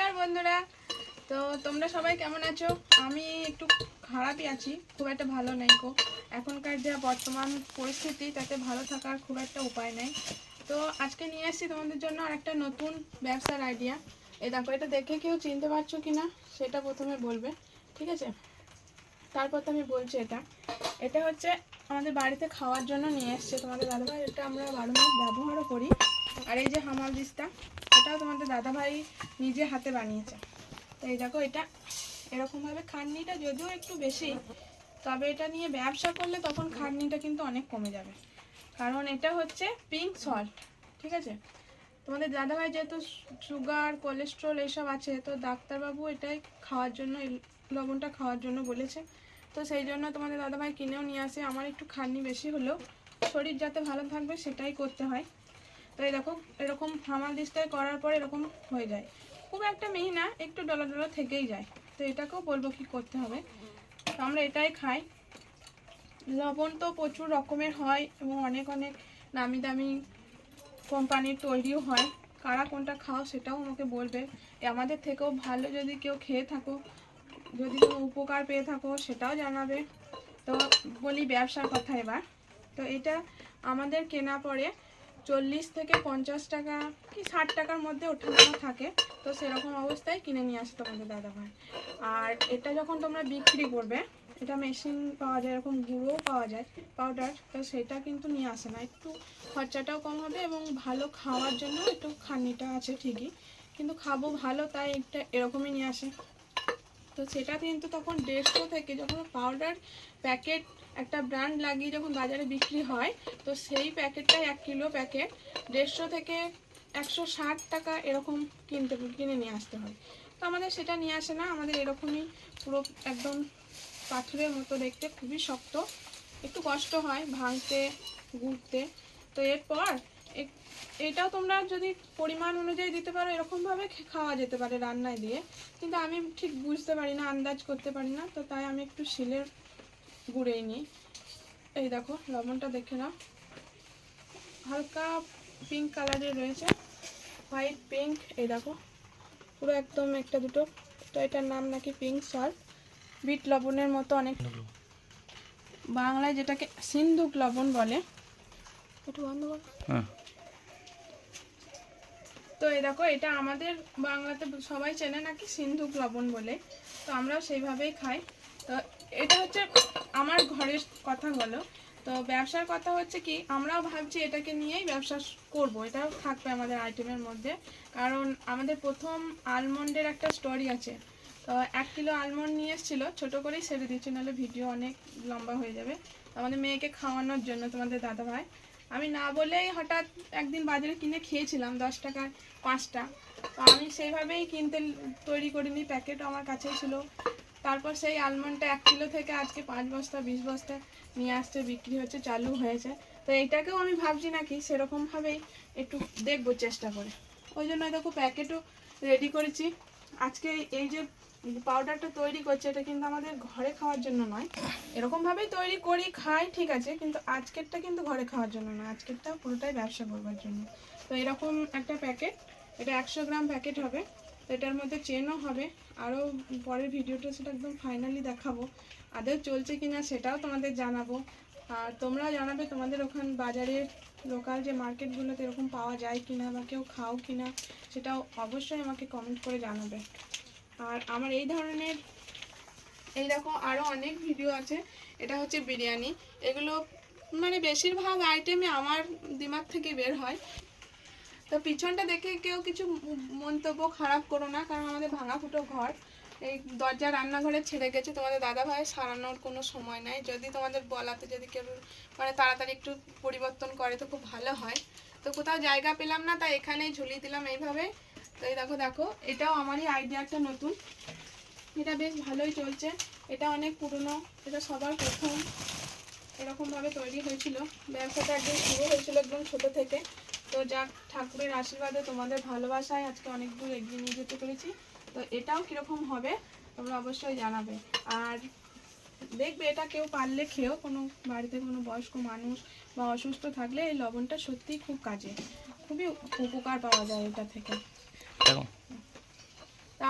নমস্কার বন্ধুরা। তো তোমরা সবাই কেমন আছো? আমি একটু খারাপই আছি, খুব একটা ভালো নেই গো। এখনকার যা বর্তমান পরিস্থিতি, তাতে ভালো থাকার খুব একটা উপায় নেই। তো আজকে নিয়ে এসেছি তোমাদের জন্য আর একটা নতুন ব্যবসার আইডিয়া এই দেখো, এটা দেখে কেউ চিনতে পারছ কি না সেটা প্রথমে বলবে, ঠিক আছে? তারপর তো আমি বলছি এটা। এটা হচ্ছে আমাদের বাড়িতে খাওয়ার জন্য নিয়ে এসছে তোমাদের দাদাভাই। এটা আমরা বারো মাস ব্যবহারও করি। আর এই যে হামাল দিস্তা এটাও তোমাদের দাদাভাই নিজে হাতে বানিয়েছে। তো এই দেখো, এটা এরকমভাবে খাটনিটা যদিও একটু বেশি, তবে এটা নিয়ে ব্যবসা করলে তখন খাটনিটা কিন্তু অনেক কমে যাবে। কারণ এটা হচ্ছে পিঙ্ক সল্ট ঠিক আছে? তোমাদের দাদাভাই যেহেতু সুগার কোলেস্ট্রল এসব আছে, তো ডাক্তারবাবু এটাই খাওয়ার জন্য লবণটা খাওয়ার জন্য বলেছে। তো সেই জন্য তোমাদের দাদাভাই কিনেও নিয়ে আসে। আমার একটু খাটনি বেশি হলেও শরীর যাতে ভালো থাকবে সেটাই করতে হয়। তো এই দেখো, এরকম হামাল দিস্তায় করার পর এরকম হয়ে যায়। খুব একটা মিহি না, একটু ডলা ডলা থেকেই যায়। তো এটাকেও বলব কি করতে হবে। তো আমরা এটাই খাই। লবণ তো প্রচুর রকমের হয় এবং অনেক অনেক নামি দামি কোম্পানির তৈরিও হয়। কারা কোনটা খাও সেটাও আমাকে বলবে। আমাদের থেকেও ভালো যদি কেউ খেয়ে থাকো, যদি কোনো উপকার পেয়ে থাকো সেটাও জানাবে। তো বলি ব্যবসার কথা এবার। তো এটা আমাদের কেনা পড়ে চল্লিশ থেকে পঞ্চাশ টাকা কি ষাট টাকার মধ্যে ওঠানামা থাকে। তো সেরকম অবস্থায় কিনে নিয়ে আসে তোমাদের দাদাভাই। আর এটা যখন তোমরা বিক্রি করবে, এটা মেশিন পাওয়া যায়, এরকম গুঁড়োও পাওয়া যায় পাউডার তো সেটা কিন্তু নিয়ে আসে না। একটু খরচাটাও কম হবে এবং ভালো খাওয়ার জন্য একটু খানিটা আছে ঠিকই। কিন্তু খাব ভালো, তাই একটা এরকমই নিয়ে আসে। তো সেটা কিন্তু তখন দেড়শো থেকে যখন পাউডার প্যাকেট একটা ব্র্যান্ড লাগিয়ে যখন বাজারে বিক্রি হয়, তো সেই প্যাকেটটাই এক কিলো প্যাকেট দেড়শো থেকে একশো ষাট টাকা এরকম কিনতে, কিনে নিয়ে আসতে হয়। তো আমাদের সেটা নিয়ে আসে না, আমাদের এরকমই পুরো একদম পাথরের মতো দেখতে, খুবই শক্ত। একটু কষ্ট হয় ভাঙতে, গুড়তে। তো এরপর এটাও তোমরা যদি পরিমাণ অনুযায়ী দিতে পারো, এরকমভাবে খাওয়া যেতে পারে রান্নায় দিয়ে। কিন্তু আমি ঠিক বুঝতে পারি না, আন্দাজ করতে পারি না, তো তাই আমি একটু শিলের গুঁড়েই নিই। এই দেখো, লবণটা দেখে নাও। হালকা পিঙ্ক কালারের রয়েছে। হোয়াইট পিঙ্ক এই দেখো। পুরো একদম একটা দুটো। তো এটার নাম নাকি পিঙ্ক সল্ট বিট লবণের মতো অনেক। বাংলায় যেটাকে সিন্ধুক লবণ বলে। একটু বন্ধ হ্যাঁ। তো এই দেখো, এটা আমাদের বাংলাতে সবাই চেনে নাকি সিন্ধুক লবণ বলে? তো আমরাও সেইভাবেই খাই। তো এটা হচ্ছে আমার ঘরের কথা হলো তো ব্যবসার কথা হচ্ছে কি, আমরাও ভাবছি এটাকে নিয়েই ব্যবসা করব। এটাও থাকবে আমাদের আইটেমের মধ্যে। কারণ আমাদের প্রথম আলমন্ডের একটা স্টোরি আছে। তো এক কিলো আলমন্ড নিয়ে এসেছিল, ছোটো করেই সেরে দিচ্ছি নাহলে ভিডিও অনেক লম্বা হয়ে যাবে। আমাদের মেয়েকে খাওয়ানোর জন্য তোমাদের দাদা ভাই আমি না বলেই হঠাৎ একদিন বাজারে কিনে খেয়েছিলাম দশ টাকায় পাঁচটা। তো আমি সেইভাবেই কিনতে তৈরি করিনি প্যাকেট আমার কাছেই ছিল। তারপর সেই আলমন্ডটা এক কিলো থেকে আজকে পাঁচ বস্তা, বিশ বস্তা নিয়ে আসছে, বিক্রি হচ্ছে, চালু হয়েছে। তো এইটাকেও আমি ভাবছি নাকি সেরকমভাবেই একটু দেখব চেষ্টা করে। ওই জন্য দেখো প্যাকেটও রেডি করেছি। আজকে এই যে পাউডারটা তৈরি করছে, এটা কিন্তু আমাদের ঘরে খাওয়ার জন্য নয়। এরকমভাবেই তৈরি করি, খাই, ঠিক আছে, কিন্তু আজকেরটা কিন্তু ঘরে খাওয়ার জন্য নয়। আজকেরটা পুরোটাই ব্যবসা করবার জন্য। তো এরকম একটা প্যাকেট, এটা একশো গ্রাম প্যাকেট হবে। এটার মধ্যে চেনও হবে। আরও পরের ভিডিওটা সেটা একদম ফাইনালি দেখাবো। আদৌ চলছে কি না সেটাও তোমাদের জানাব। আর তোমরাও জানাবে তোমাদের ওখান বাজারের লোকাল যে মার্কেটগুলোতে এরকম পাওয়া যায় কিনা বা কেউ খাও কিনা, সেটাও অবশ্যই আমাকে কমেন্ট করে জানাবে। আর আমার এই ধরনের, এই দেখো আরও অনেক ভিডিও আছে। এটা হচ্ছে বিরিয়ানি। এগুলো মানে বেশিরভাগ আইটেমই আমার দিমাগ থেকে বের হয়। তো পিছনটা দেখে কেউ কিছু মন্তব্য খারাপ করো না, কারণ আমাদের ভাঙা ফুটো ঘর। এই দরজা রান্নাঘরে ছেড়ে গেছে। তোমাদের দাদা ভাই সারানোর কোনো সময় নাই। যদি তোমাদের বলাতে যদি কেউ মানে তাড়াতাড়ি একটু পরিবর্তন করে, তো খুব ভালো হয়। তো কোথাও জায়গা পেলাম না, তাই এখানেই ঝুলিয়ে দিলাম এইভাবে। তো এই দেখো দেখো, এটাও আমারই আইডিয়াটা নতুন। এটা বেশ ভালোই চলছে। এটা অনেক পুরনো, এটা সবার প্রথম এরকমভাবে তৈরি হয়েছিল। ব্যবসাটা একদম শুরু হয়েছিল একদম ছোট থেকে। তো যাক, ঠাকুরের আশীর্বাদে তোমাদের ভালোবাসায় আজকে অনেক দূর এগিয়ে নিয়ে যেতে পেরেছি। তো এটাও কীরকম হবে, তোমরা অবশ্যই জানাবে। আর দেখবে, এটা কেউ পারলে খেয়েও, কোনো বাড়িতে কোনো বয়স্ক মানুষ বা অসুস্থ থাকলে এই লবণটা সত্যিই খুব কাজে, খুবই উপকার পাওয়া যায় এটা থেকে। দেখো।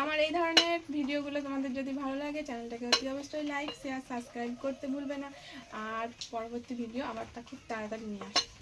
আমার এই ধরনের ভিডিওগুলো তোমাদের যদি ভালো লাগে, চ্যানেলটাকে অতি অবশ্যই লাইক শেয়ার সাবস্ক্রাইব করতে ভুলবে না। আর পরবর্তী ভিডিও আবার তা খুব তাড়াতাড়ি নিয়ে আসবে।